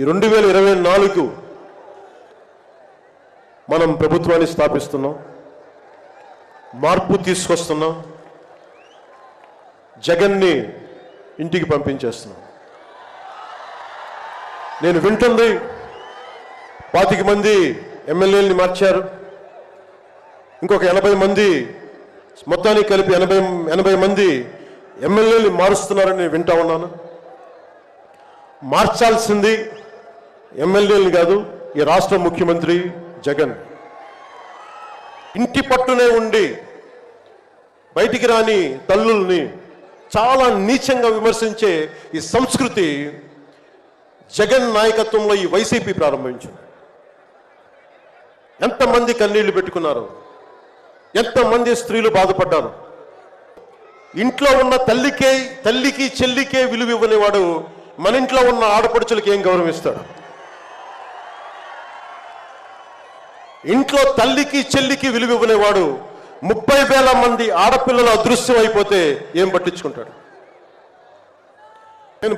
ఈ రెండు వేల ఇరవై నాలుగు మనం ప్రభుత్వాన్ని స్థాపిస్తున్నాం. మార్పు తీసుకొస్తున్నాం. జగన్ని ఇంటికి పంపించేస్తున్నాం. నేను వింటుంది పాతిక మంది ఎమ్మెల్యేలని మార్చారు. ఇంకొక ఎనభై మంది మొత్తానికి కలిపి ఎనభై ఎనభై మంది ఎమ్మెల్యేలు మారుస్తున్నారని నేను వింటా ఉన్నాను. మార్చాల్సింది ఎమ్మెల్యేలు కాదు ఈ రాష్ట్ర ముఖ్యమంత్రి జగన్. ఇంటి పట్టునే ఉండి బయటికి రాని తల్లుల్ని చాలా నీచంగా విమర్శించే ఈ సంస్కృతి జగన్ నాయకత్వంలో ఈ వైసీపీ ప్రారంభించింది. ఎంతమంది కన్నీళ్ళు పెట్టుకున్నారు? ఎంతమంది స్త్రీలు బాధపడ్డారు? ఇంట్లో ఉన్న తల్లికే తల్లికి చెల్లికే విలువ ఇవ్వనివాడు మన ఇంట్లో ఉన్న ఆడపడుచులకి ఏం గౌరవిస్తాడు ఇంట్లో తల్లికి చెల్లికి విలువ ఇవ్వనేవాడు ముప్పై వేల మంది ఆడపిల్లలు అదృశ్యం అయిపోతే ఏం పట్టించుకుంటాడు? నేను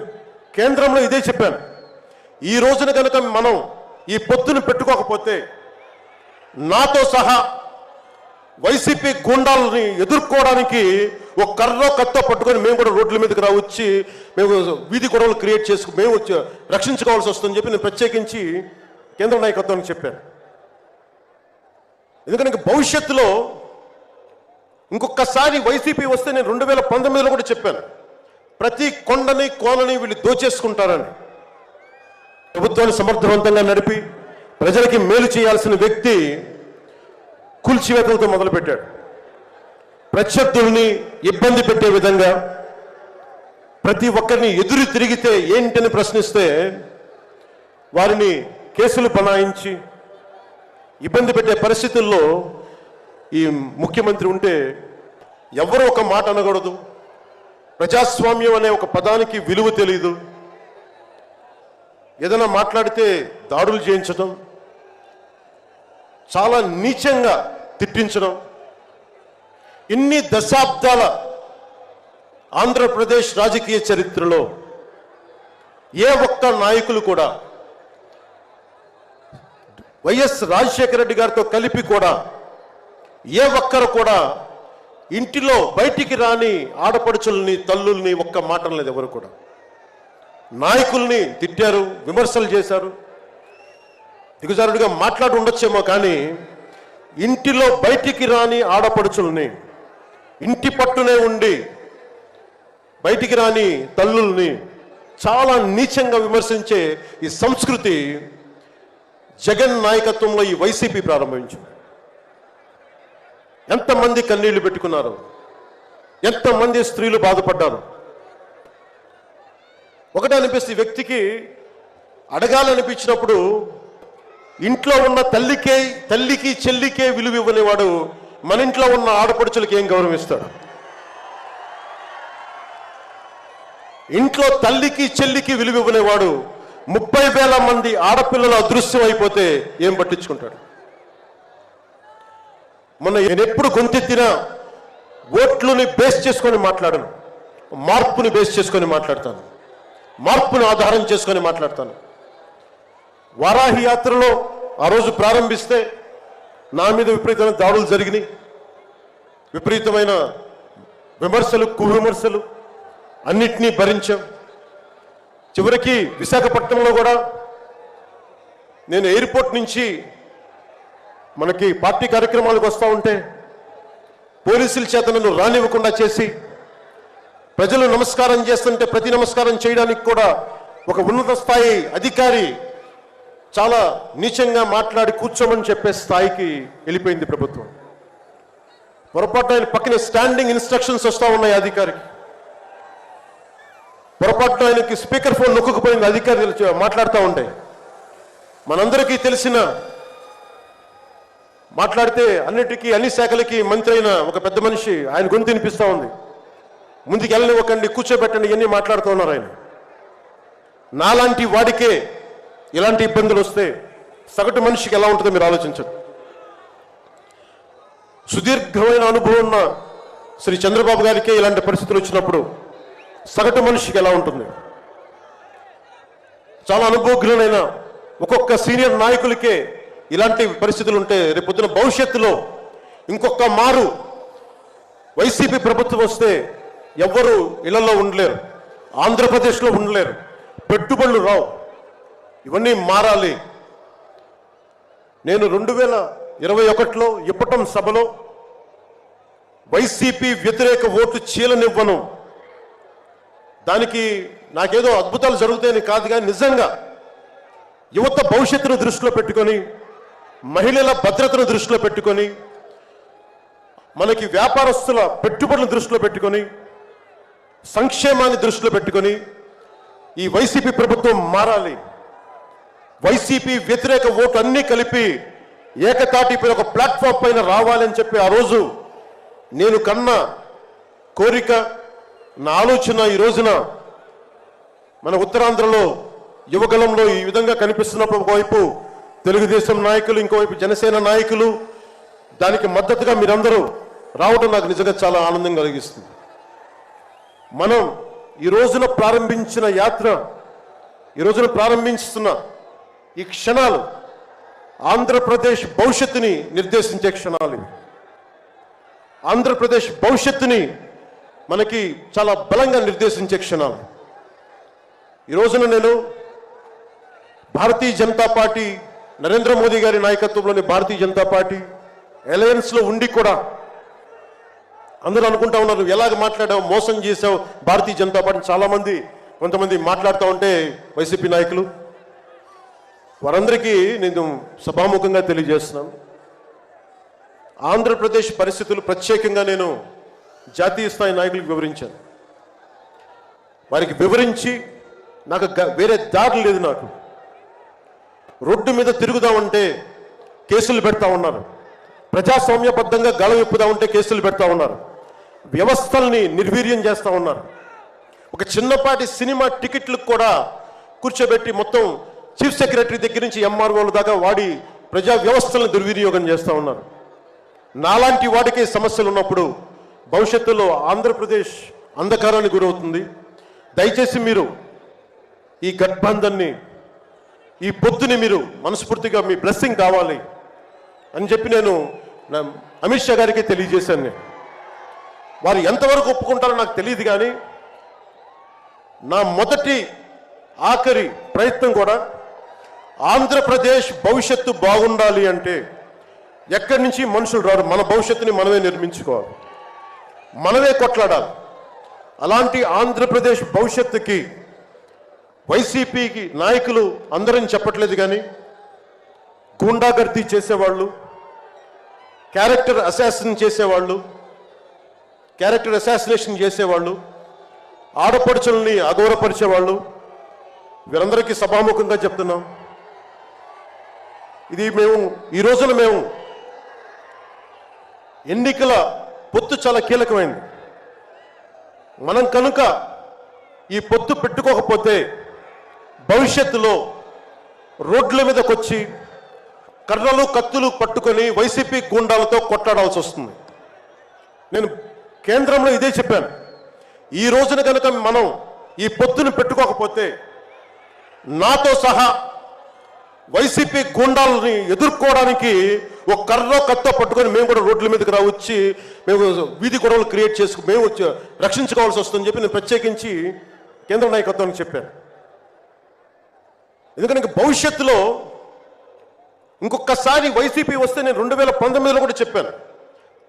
కేంద్రంలో ఇదే చెప్పాను. ఈ రోజున కనుక మనం ఈ పొత్తును పెట్టుకోకపోతే నాతో సహా వైసీపీ గుండాలని ఎదుర్కోవడానికి ఒక కర్ర కత్తో పట్టుకొని మేము కూడా రోడ్ల మీదకి రావచ్చి మేము వీధి గొడవలు క్రియేట్ చేసుకు మేము వచ్చి రక్షించుకోవాల్సి వస్తుందని చెప్పి నేను ప్రత్యేకించి కేంద్ర నాయకత్వానికి చెప్పాను. ఎందుకంటే ఇంక భవిష్యత్తులో ఇంకొకసారి వైసీపీ వస్తే నేను రెండు వేల పంతొమ్మిదిలో కూడా చెప్పాను. ప్రతి కొండని కోలని వీళ్ళు దోచేసుకుంటారని. ప్రభుత్వాన్ని సమర్థవంతంగా నడిపి ప్రజలకి మేలు చేయాల్సిన వ్యక్తి కూల్చివేతలతో మొదలుపెట్టాడు. ప్రత్యర్థుల్ని ఇబ్బంది పెట్టే విధంగా ప్రతి ఒక్కరిని ఎదురు తిరిగితే ఏంటని ప్రశ్నిస్తే వారిని కేసులు బనాయించి ఇబ్బంది పెట్టే పరిస్థితుల్లో ఈ ముఖ్యమంత్రి ఉంటే ఎవరు ఒక మాట అనకూడదు. ప్రజాస్వామ్యం అనే ఒక పదానికి విలువ తెలియదు ఏదైనా మాట్లాడితే దాడులు చేయించడం చాలా నీచంగా తిట్టించడం ఇన్ని దశాబ్దాల ఆంధ్రప్రదేశ్ రాజకీయ చరిత్రలో ఏ ఒక్క నాయకులు కూడా వైఎస్ రాజశేఖర రెడ్డి గారితో కలిపి కూడా ఏ ఒక్కరు కూడా ఇంటిలో బయటికి రాని ఆడపడుచుల్ని తల్లుల్ని ఒక్క మాట లేదు ఎవరు కూడా. నాయకుల్ని తిట్టారు విమర్శలు చేశారు. దిగుజారుడిగా మాట్లాడి ఉండొచ్చేమో కానీ ఇంటిలో బయటికి రాని ఆడపడుచుల్ని ఇంటి పట్టునే ఉండి బయటికి రాని తల్లుల్ని చాలా నీచంగా విమర్శించే ఈ సంస్కృతి జగన్ నాయకత్వంలో ఈ వైసీపీ ప్రారంభించింది. ఎంతమంది కన్నీళ్ళు పెట్టుకున్నారు? ఎంతమంది స్త్రీలు బాధపడ్డారు? ఒకటే అనిపిస్తే వ్యక్తికి అడగాలనిపించినప్పుడు ఇంట్లో ఉన్న తల్లికే తల్లికి చెల్లికే విలువ ఇవ్వనివాడు మన ఇంట్లో ఉన్న ఆడపడుచులకి ఏం గౌరవిస్తాడు ఇంట్లో తల్లికి చెల్లికి విలువ ఇవ్వనివాడు ముప్పై వేల మంది ఆడపిల్లలు అదృశ్యం అయిపోతే ఏం పట్టించుకుంటాడు? మొన్న నేను ఎప్పుడు గొంతెత్తినా ఓట్లుని బేస్ చేసుకొని మాట్లాడను మార్పుని బేస్ చేసుకొని మాట్లాడతాను మార్పును ఆధారం చేసుకొని మాట్లాడతాను. వారాహి యాత్రలో ఆ రోజు ప్రారంభిస్తే నా మీద విపరీతమైన దాడులు జరిగినాయి. విపరీతమైన విమర్శలు కువిమర్శలు అన్నిటినీ భరించాం. చివరికి విశాఖపట్నంలో కూడా నేను ఎయిర్పోర్ట్ నుంచి మనకి పార్టీ కార్యక్రమాలకు వస్తూ ఉంటే పోలీసుల చేత నన్ను రానివ్వకుండా చేసి ప్రజలు నమస్కారం చేస్తుంటే ప్రతి నమస్కారం చేయడానికి కూడా ఒక ఉన్నత స్థాయి అధికారి చాలా నీచంగా మాట్లాడి కూర్చోమని చెప్పే స్థాయికి వెళ్ళిపోయింది ప్రభుత్వం. పొరపాటు ఆయన పక్కనే స్టాండింగ్ ఇన్స్ట్రక్షన్స్ వస్తూ ఉన్నాయి అధికారికి. పొరపాటున ఆయనకి స్పీకర్ ఫోన్ నొక్కుకుపోయింది అధికారులు మాట్లాడుతూ ఉంటే. మనందరికీ తెలిసిన మాట్లాడితే అన్నిటికీ అన్ని శాఖలకి మంత్రి అయిన ఒక పెద్ద మనిషి ఆయన గొంతు వినిపిస్తూ ఉంది. ముందుకు వెళ్ళనివ్వకండి కూర్చోబెట్టండి ఇవన్నీ మాట్లాడుతూ ఉన్నారు ఆయన. నాలాంటి వాడికే ఇలాంటి ఇబ్బందులు వస్తే సగటు మనిషికి ఎలా ఉంటుందో మీరు ఆలోచించండి. సుదీర్ఘమైన అనుభవం ఉన్న శ్రీ చంద్రబాబు గారికే ఇలాంటి పరిస్థితులు వచ్చినప్పుడు సగటు మనిషికి ఎలా ఉంటుంది? చాలా అనుభవజ్ఞులైన ఒక్కొక్క సీనియర్ నాయకులకే ఇలాంటి పరిస్థితులు ఉంటే రేపొద్దున భవిష్యత్తులో ఇంకొక మారు వైసీపీ ప్రభుత్వం వస్తే ఎవ్వరు ఇళ్ళలో ఉండలేరు. ఆంధ్రప్రదేశ్లో ఉండలేరు. పెట్టుబడులు రావు. ఇవన్నీ మారాలి. నేను రెండు వేల ఇరవై ఒకటిలో ఇప్పటం సభలో వైసీపీ వ్యతిరేక ఓటు చీలనివ్వను. దానికి నాకేదో అద్భుతాలు జరుగుతాయని కాదు కానీ నిజంగా యువత భవిష్యత్తును దృష్టిలో పెట్టుకొని మహిళల భద్రతను దృష్టిలో పెట్టుకొని మనకి వ్యాపారస్తుల పెట్టుబడులను దృష్టిలో పెట్టుకొని సంక్షేమాన్ని దృష్టిలో పెట్టుకొని ఈ వైసీపీ ప్రభుత్వం మారాలి. వైసీపీ వ్యతిరేక ఓటు అన్నీ కలిపి ఏకతాటిపై ఒక ప్లాట్ఫామ్ పైన రావాలని చెప్పి ఆ రోజు నేను కన్న కోరిక నా ఆలోచన ఈ రోజున మన ఉత్తరాంధ్రలో యువగలంలో ఈ విధంగా కనిపిస్తున్నప్పుడు ఒకవైపు తెలుగుదేశం నాయకులు ఇంకోవైపు జనసేన నాయకులు దానికి మద్దతుగా మీరందరూ రావడం నాకు నిజంగా చాలా ఆనందం కలిగిస్తుంది. మనం ఈ రోజున ప్రారంభించిన యాత్ర ఈ రోజున ప్రారంభిస్తున్న ఈ క్షణాలు ఆంధ్రప్రదేశ్ భవిష్యత్తుని నిర్దేశించే క్షణాలు ఆంధ్రప్రదేశ్ భవిష్యత్తుని మనకి చాలా బలంగా నిర్దేశించే క్షణాలు. ఈ రోజున నేను భారతీయ జనతా పార్టీ నరేంద్ర మోదీ గారి నాయకత్వంలోని భారతీయ జనతా పార్టీ అలయన్స్లో ఉండి కూడా అందరూ అనుకుంటా ఉన్నారు ఎలాగ మాట్లాడావు మోసం చేసావు భారతీయ జనతా పార్టీ చాలామంది కొంతమంది మాట్లాడుతూ ఉంటే వైసీపీ నాయకులు. వారందరికీ నేను సభాముఖంగా తెలియజేస్తున్నాను. ఆంధ్రప్రదేశ్ పరిస్థితులు ప్రత్యేకంగా నేను జాతీయ స్థాయి నాయకులకు వివరించాను. వారికి వివరించి నాకు వేరే దారి లేదు నాకు. రోడ్డు మీద తిరుగుదామంటే కేసులు పెడతా ఉన్నారు. ప్రజాస్వామ్యబద్ధంగా గళం విప్పుదామంటే కేసులు పెడతా ఉన్నారు. వ్యవస్థల్ని నిర్వీర్యం చేస్తూ ఉన్నారు. ఒక చిన్నపాటి సినిమా టికెట్లకు కూడా కూర్చోబెట్టి మొత్తం చీఫ్ సెక్రటరీ దగ్గర నుంచి ఎంఆర్ఓల దాకా వాడి ప్రజా వ్యవస్థలను దుర్వినియోగం చేస్తూ ఉన్నారు. నాలాంటి వాడికి సమస్యలు ఉన్నప్పుడు భవిష్యత్తులో ఆంధ్రప్రదేశ్ అంధకారానికి గురవుతుంది. దయచేసి మీరు ఈ గఠబంధన్ని ఈ పొద్దుని మీరు మనస్ఫూర్తిగా మీ బ్లెస్సింగ్ కావాలి అని చెప్పి నేను అమిత్ షా గారికి తెలియజేశాను నేను. వారు ఎంతవరకు ఒప్పుకుంటారో నాకు తెలియదు కానీ నా మొదటి ఆఖరి ప్రయత్నం కూడా ఆంధ్రప్రదేశ్ భవిష్యత్తు బాగుండాలి అంటే ఎక్కడి నుంచి మనుషులు రారు? మన భవిష్యత్తుని మనమే నిర్మించుకోవాలి. మనమే కొట్లాడాలి. అలాంటి ఆంధ్రప్రదేశ్ భవిష్యత్తుకి వైసీపీకి నాయకులు అందరం చెప్పట్లేదు కానీ గూండాగర్దీ చేసేవాళ్ళు క్యారెక్టర్ అసాసిన్ చేసేవాళ్ళు క్యారెక్టర్ అసాసినేషన్ చేసేవాళ్ళు ఆడపడుచుల్ని అగౌరవపరిచేవాళ్ళు వీరందరికీ సభాముఖంగా చెప్తున్నాం. ఇది మేము ఈ రోజున మేము ఎన్నికల పొత్తు చాలా కీలకమైంది. మనం కనుక ఈ పొత్తు పెట్టుకోకపోతే భవిష్యత్తులో రోడ్ల మీదకి వచ్చి కర్రలు కత్తులు పట్టుకొని వైసీపీ గూండాలతో కొట్లాడాల్సి వస్తుంది. నేను కేంద్రంలో ఇదే చెప్పాను. ఈ రోజున కనుక మనం ఈ పొత్తును పెట్టుకోకపోతే నాతో సహా వైసీపీ గూండాలని ఎదుర్కోవడానికి ఒక కర్ర కత్త పట్టుకొని మేము కూడా రోడ్ల మీదకి రావచ్చి మేము వీధి గొడవలు క్రియేట్ చేసుకు మేము వచ్చి రక్షించుకోవాల్సి వస్తుందని చెప్పి నేను ప్రత్యేకించి కేంద్ర నాయకత్వానికి చెప్పాను. ఎందుకంటే భవిష్యత్తులో ఇంకొకసారి వైసీపీ వస్తే నేను రెండు వేల పంతొమ్మిదిలో కూడా చెప్పాను.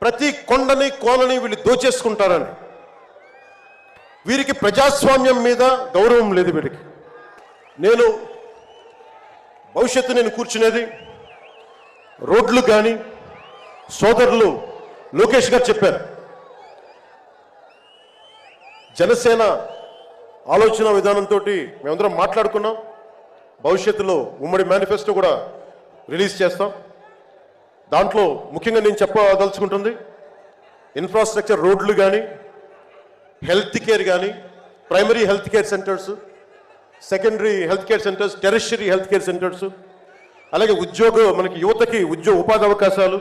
ప్రతి కొండని కోలని వీళ్ళు దోచేసుకుంటారని. వీరికి ప్రజాస్వామ్యం మీద గౌరవం లేదు వీరికి. నేను భవిష్యత్తు నేను కూర్చునేది రోడ్లు కానీ సోదరులు లోకేష్ గారు చెప్పారు. జనసేన ఆలోచన విధానంతో మేమందరం మాట్లాడుకున్నాం. భవిష్యత్తులో ఉమ్మడి మేనిఫెస్టో కూడా రిలీజ్ చేస్తాం. దాంట్లో ముఖ్యంగా నేను చెప్పదలుచుకుంటుంది ఇన్ఫ్రాస్ట్రక్చర్ రోడ్లు కానీ హెల్త్ కేర్ కానీ primary health care centres secondary health care centres tertiary health care centres అలాగే ఉద్యోగ మనకి యువతకి ఉద్యోగ ఉపాధి అవకాశాలు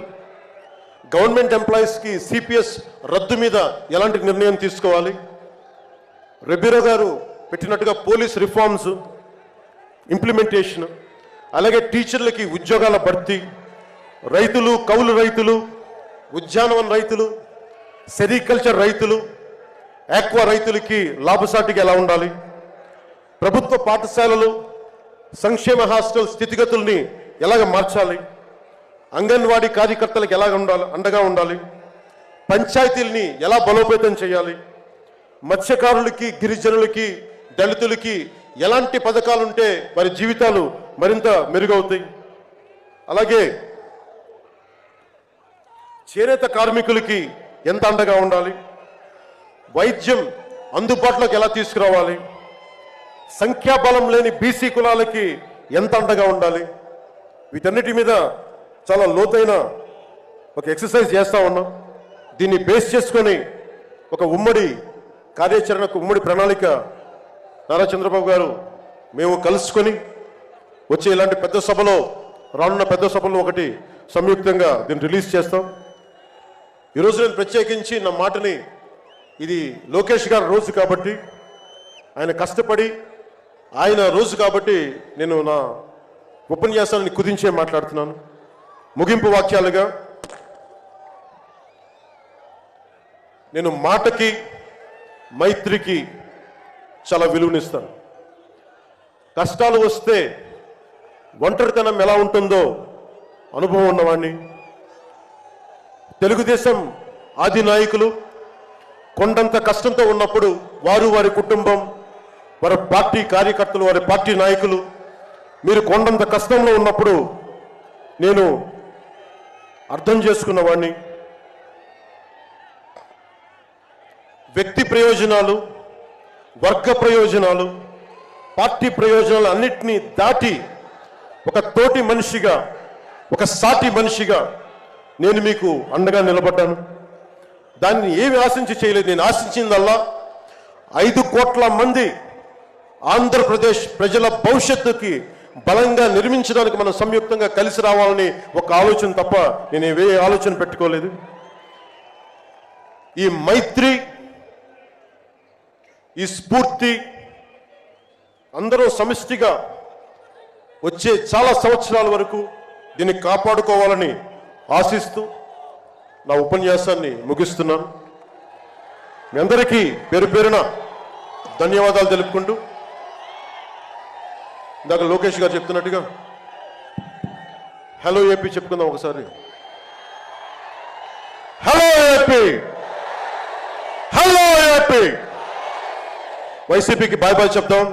గవర్నమెంట్ ఎంప్లాయీస్కి సిపిఎస్ రద్దు మీద ఎలాంటి నిర్ణయం తీసుకోవాలి? రెబీరో గారు పెట్టినట్టుగా పోలీస్ రిఫార్మ్స్ ఇంప్లిమెంటేషన్ అలాగే టీచర్లకి ఉద్యోగాల భర్తీ రైతులు కౌలు రైతులు ఉద్యానవన రైతులు సెరికల్చర్ రైతులు ఆక్వా రైతులకి లాభసాటిగా ఎలా ఉండాలి? ప్రభుత్వ పాఠశాలలు సంక్షేమ హాస్టల్ స్థితిగతుల్ని ఎలాగ మార్చాలి? అంగన్వాడీ కార్యకర్తలకు ఎలా ఉండాలి? అండగా ఉండాలి? పంచాయతీల్ని ఎలా బలోపేతం చేయాలి? మత్స్యకారులకి గిరిజనులకి దళితులకి ఎలాంటి పథకాలు ఉంటే వారి జీవితాలు మరింత మెరుగవుతాయి? అలాగే చేనేత కార్మికులకి ఎంత అండగా ఉండాలి? వైద్యం అందుబాటులోకి ఎలా తీసుకురావాలి? సంఖ్యాబలం లేని బీసీ కులాలకి ఎంత అండగా ఉండాలి? వీటన్నిటి మీద చాలా లోతైన ఒక ఎక్సర్సైజ్ చేస్తూ ఉన్నాం. దీన్ని బేస్ చేసుకొని ఒక ఉమ్మడి కార్యాచరణకు ఉమ్మడి ప్రణాళిక నారా చంద్రబాబు గారు మేము కలుసుకొని వచ్చే ఇలాంటి పెద్ద సభలో రానున్న పెద్ద సభలో ఒకటి సంయుక్తంగా దీన్ని రిలీజ్ చేస్తాం. ఈరోజు నేను ప్రత్యేకించి నా మాటని ఇది లోకేష్ గారి రోజు కాబట్టి ఆయన కష్టపడి ఆయన రోజు కాబట్టి నేను నా ఉపన్యాసాన్ని కుదించే మాట్లాడుతున్నాను. ముగింపు వాక్యాలుగా. నేను మాటకి మైత్రికి చాలా విలువనిస్తాను. కష్టాలు వస్తే ఒంటరితనం ఎలా ఉంటుందో అనుభవం ఉన్నవాడిని తెలుగుదేశం ఆది నాయకులు కొండంత కష్టంతో ఉన్నప్పుడు వారు వారి కుటుంబం వారి పార్టీ కార్యకర్తలు వారి పార్టీ నాయకులు మీరు కొండంత కష్టంలో ఉన్నప్పుడు నేను అర్థం చేసుకున్నవాడిని వ్యక్తి ప్రయోజనాలు వర్గ ప్రయోజనాలు పార్టీ ప్రయోజనాలు అన్నిటినీ దాటి ఒక తోటి మనిషిగా ఒక సాటి మనిషిగా నేను మీకు అండగా నిలబడ్డాను. దాన్ని ఏమి ఆశించి చేయలేదు. నేను ఆశించిందల్లా ఐదు కోట్ల మంది ఆంధ్రప్రదేశ్ ప్రజల భవిష్యత్తుకి బలంగా నిర్మించడానికి మనం సంయుక్తంగా కలిసి రావాలని ఒక ఆలోచన తప్ప నేను ఏ ఆలోచన పెట్టుకోలేదు. ఈ మైత్రి ఈ స్ఫూర్తి అందరూ సమిష్టిగా వచ్చే చాలా సంవత్సరాల వరకు దీన్ని కాపాడుకోవాలని ఆశిస్తూ నా ఉపన్యాసాన్ని ముగిస్తున్నాను. మీ అందరికీ పేరు పేరున ధన్యవాదాలు తెలుపుకుంటూ ఇందాక లోకేష్ గారు చెప్తున్నట్టుగా. హలో ఏపీ చెప్పుకుందాం ఒకసారి. హలో ఏపీ హలో ఏపీ వైసీపీకి బాయ్ బాయ్ చెప్దాం.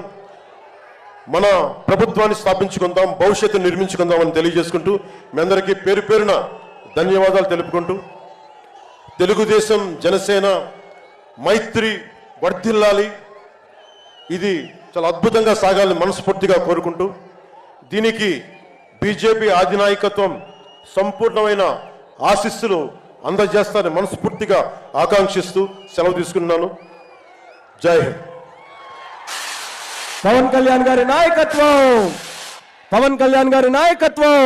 మన ప్రభుత్వాన్ని స్థాపించుకుందాం భవిష్యత్తు నిర్మించుకుందాం అని తెలియజేసుకుంటూ మీ అందరికీ పేరు పేరున ధన్యవాదాలు తెలుపుకుంటూ తెలుగుదేశం జనసేన మైత్రి వర్ధిల్లాలి. ఇది చాలా అద్భుతంగా సాగాలని మనస్ఫూర్తిగా కోరుకుంటూ దీనికి బీజేపీ అధినాయకత్వం సంపూర్ణమైన ఆశీస్సులు అందజేస్తారని మనస్ఫూర్తిగా ఆకాంక్షిస్తూ సెలవు తీసుకున్నాను జై హింద్. పవన్ కళ్యాణ్ గారి నాయకత్వం! పవన్ కళ్యాణ్ గారి నాయకత్వం!